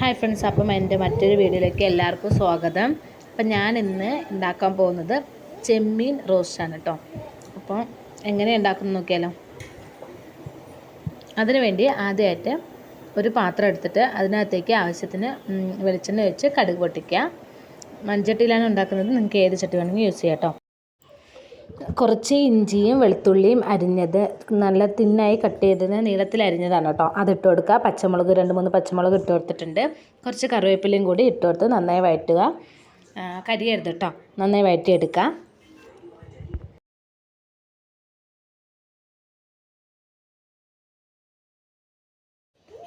Hi friends അപ്പം എന്റെ മറ്റൊരു വീഡിയോയിലേക്ക് എല്ലാവർക്കും സ്വാഗതം. അപ്പം ഞാൻ ഇന്ന് ഉണ്ടാക്കാൻ പോകുന്നത് ചെമ്മീൻ റോസ്റ്റാണ് കേട്ടോ. അപ്പോൾ എങ്ങനെ ഉണ്ടാക്കുന്നു നോക്കിയാലോ? അതിനുവേണ്ടി ആദ്യമായിട്ട് ഒരു പാത്രം എടുത്തിട്ട് അതിനകത്തേക്ക് ആവശ്യത്തിന് വെളിച്ചെണ്ണ വെച്ച് കടുക് പൊട്ടിക്കുക. മൺചട്ടിയിലാണ് ഉണ്ടാക്കുന്നത്. നിങ്ങൾക്ക് ഏത് ചട്ടി വേണമെങ്കിൽ യൂസ് ചെയ്യാം കേട്ടോ. കുറച്ച് ഇഞ്ചിയും വെളുത്തുള്ളിയും അരിഞ്ഞത് നല്ല തിന്നായി കട്ട് ചെയ്തത് നീളത്തിൽ അരിഞ്ഞതാണ് കേട്ടോ. അതിട്ട് കൊടുക്കുക. പച്ചമുളക് രണ്ട് മൂന്ന് പച്ചമുളക് ഇട്ട് കൊടുത്തിട്ടുണ്ട്. കുറച്ച് കറിവേപ്പിലയും കൂടി ഇട്ട് കൊടുത്ത് നന്നായി വഴറ്റുക. കരിയരുത് കേട്ടോ. നന്നായി വഴറ്റിയെടുക്കുക.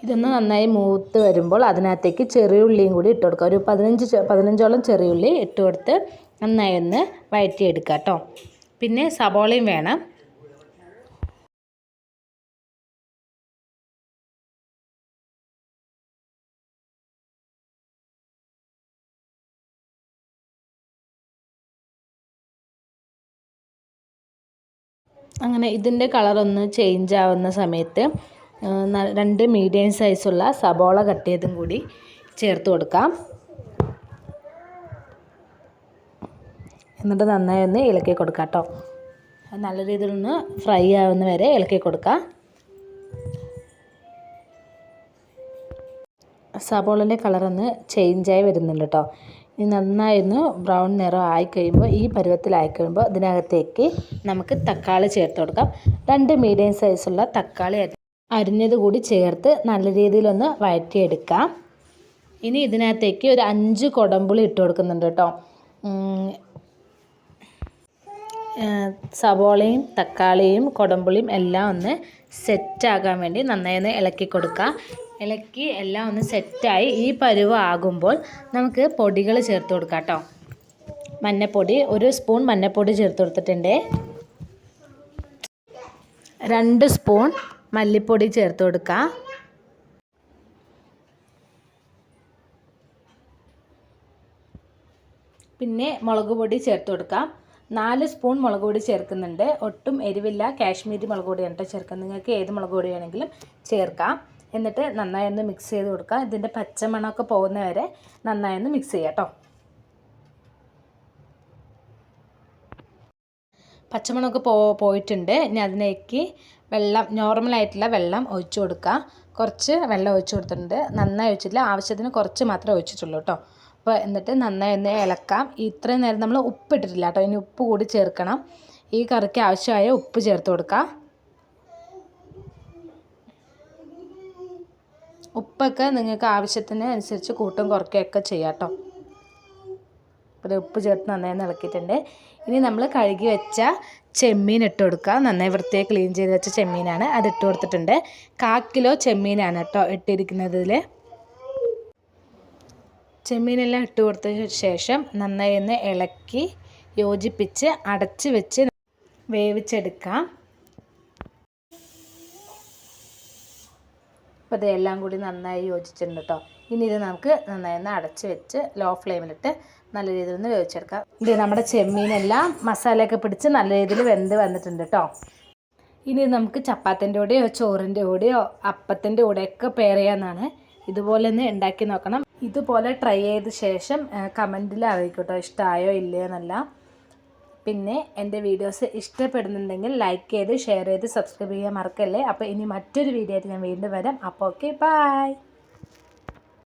ഇതൊന്ന് നന്നായി മൂത്ത് വരുമ്പോൾ അതിനകത്തേക്ക് ചെറിയ ഉള്ളിയും കൂടി ഇട്ട് കൊടുക്കുക. ഒരു പതിനഞ്ച് പതിനഞ്ചോളം ചെറിയ ഉള്ളി ഇട്ട് കൊടുത്ത് നന്നായി ഒന്ന് വഴറ്റിയെടുക്കുക കേട്ടോ. പിന്നെ സബോളയും വേണം. അങ്ങനെ ഇതിന്റെ കളറൊന്ന് ചേഞ്ച് ആവുന്ന സമയത്ത് രണ്ട് മീഡിയം സൈസുള്ള സബോള കട്ട് ചെയ്തും കൂടി ചേർത്ത് കൊടുക്കാം. എന്നിട്ട് നന്നായി ഒന്ന് ഇളക്കി കൊടുക്കാം കേട്ടോ. നല്ല രീതിയിലൊന്ന് ഫ്രൈ ആവുന്ന വരെ ഇളക്കി കൊടുക്കാം. സബോളന്റെ കളറൊന്ന് ചേഞ്ചായി വരുന്നുണ്ട് കേട്ടോ. ഇനി നന്നായി ഒന്ന് ബ്രൗൺ നിറം ആയി കഴിയുമ്പോൾ ഈ പരുവത്തിലായി കഴിയുമ്പോൾ ഇതിനകത്തേക്ക് നമുക്ക് തക്കാളി ചേർത്ത് കൊടുക്കാം. രണ്ട് മീഡിയം സൈസുള്ള തക്കാളി അരി- അരിഞ്ഞത് കൂടി ചേർത്ത് നല്ല രീതിയിലൊന്ന് വഴറ്റിയെടുക്കാം. ഇനി ഇതിനകത്തേക്ക് ഒരു അഞ്ച് കൊടമ്പുളി ഇട്ട് കൊടുക്കുന്നുണ്ട് കേട്ടോ. സവോളയും തക്കാളിയും കൊടമ്പുളിയും എല്ലാം ഒന്ന് സെറ്റാകാൻ വേണ്ടി നന്നായി ഒന്ന് ഇളക്കി കൊടുക്കുക. ഇളക്കി എല്ലാം ഒന്ന് സെറ്റായി ഈ പരുവ് ആകുമ്പോൾ നമുക്ക് പൊടികൾ ചേർത്ത് കൊടുക്കാം കേട്ടോ. മഞ്ഞപ്പൊടി ഒരു സ്പൂൺ മഞ്ഞപ്പൊടി ചേർത്ത് കൊടുത്തിട്ടുണ്ട്. രണ്ട് സ്പൂൺ മല്ലിപ്പൊടി ചേർത്ത് കൊടുക്കുക. പിന്നെ മുളക് പൊടി ചേർത്ത് കൊടുക്കാം. നാല് സ്പൂൺ മുളക് പൊടി ചേർക്കുന്നുണ്ട്. ഒട്ടും എരിവില്ല. കാശ്മീരി മുളക് പൊടിയാണ് ചേർക്കുന്നത്. നിങ്ങൾക്ക് ഏത് മുളക് പൊടി വേണമെങ്കിലും ചേർക്കാം. എന്നിട്ട് നന്നായി ഒന്ന് മിക്സ് ചെയ്ത് കൊടുക്കാം. ഇതിന്റെ പച്ചമണമൊക്കെ പോകുന്ന വരെ നന്നായി ഒന്ന് മിക്സ് ചെയ്യാം കേട്ടോ പച്ചമണമൊക്കെ പോ പോയിട്ടുണ്ട്. ഇനി അതിലേക്ക് വെള്ളം നോർമലായിട്ടുള്ള വെള്ളം ഒഴിച്ചു കൊടുക്കുക കുറച്ച് വെള്ളം ഒഴിച്ചു കൊടുത്തിട്ടുണ്ട്. നന്നായി ഒഴിച്ചിട്ടില്ല. ആവശ്യത്തിന് കുറച്ച് മാത്രമേ ഒഴിച്ചിട്ടുള്ളൂ കേട്ടോ അപ്പോൾ എന്നിട്ട് നന്നായി ഒന്ന് ഇളക്കാം. ഇത്രയും നേരം നമ്മൾ ഉപ്പ് ഇട്ടിട്ടില്ല കേട്ടോ. ഇനി ഉപ്പ് കൂടി ചേർക്കണം. ഈ കറിക്ക് ആവശ്യമായ ഉപ്പ് ചേർത്ത് കൊടുക്കാം. ഉപ്പൊക്കെ നിങ്ങൾക്ക് ആവശ്യത്തിന് അനുസരിച്ച് കൂട്ടും കുറയ്ക്കുകയൊക്കെ ചെയ്യാം കേട്ടോ. അപ്പോൾ ഉപ്പ് ചേർത്ത് നന്നായി ഇളക്കിയിട്ടുണ്ട്. ഇനി നമ്മൾ കഴുകി വെച്ച ചെമ്മീൻ ഇട്ട് കൊടുക്കുക നന്നായി വൃത്തിയായി ക്ലീൻ ചെയ്ത് വെച്ച ചെമ്മീനാണ്. അത് ഇട്ട് കൊടുത്തിട്ടുണ്ട്. കാ കിലോ ചെമ്മീനാണ് കേട്ടോ ഇട്ടിരിക്കുന്നതിൽ ചെമ്മീനെല്ലാം ഇട്ട് കൊടുത്തതിന് ശേഷം നന്നായി ഒന്ന് ഇളക്കി യോജിപ്പിച്ച് അടച്ച് വെച്ച് വേവിച്ചെടുക്കാം. അപ്പോൾ ഇതെല്ലാം കൂടി നന്നായി യോജിച്ചിട്ടുണ്ട് കേട്ടോ. ഇനി ഇത് നമുക്ക് നന്നായി ഒന്ന് അടച്ച് വെച്ച് ലോ ഫ്ലെയിമിലിട്ട് നല്ല രീതിയിൽ ഒന്ന് വേവിച്ചെടുക്കാം. ഇത് നമ്മുടെ ചെമ്മീനെല്ലാം മസാലയൊക്കെ പിടിച്ച് നല്ല രീതിയിൽ വെന്ത് വന്നിട്ടുണ്ട് കേട്ടോ. ഇനി നമുക്ക് ചപ്പാത്തിന്റെ കൂടെയോ ചോറിന്റെ കൂടെയോ അപ്പത്തിന്റെ കൂടെയൊക്കെ പെയർ ചെയ്യാമെന്നാണ് ഇതുപോലെ ഒന്ന് ഉണ്ടാക്കി നോക്കണം. ഇതുപോലെ ട്രൈ ചെയ്ത ശേഷം കമന്റിൽ അറിയിക്കട്ടോ ഇഷ്ടമായോ ഇല്ലയോ എന്നല്ല. പിന്നെ എന്റെ വീഡിയോസ് ഇഷ്ടപ്പെടുന്നുണ്ടെങ്കിൽ ലൈക്ക് ചെയ്ത് ഷെയർ ചെയ്ത് സബ്സ്ക്രൈബ് ചെയ്യാൻ മറക്കല്ലേ? അപ്പോൾ ഇനി മറ്റൊരു വീഡിയോ ആയിട്ട് ഞാൻ വീണ്ടും വരാം. അപ്പോൾ ഓക്കെ ബൈ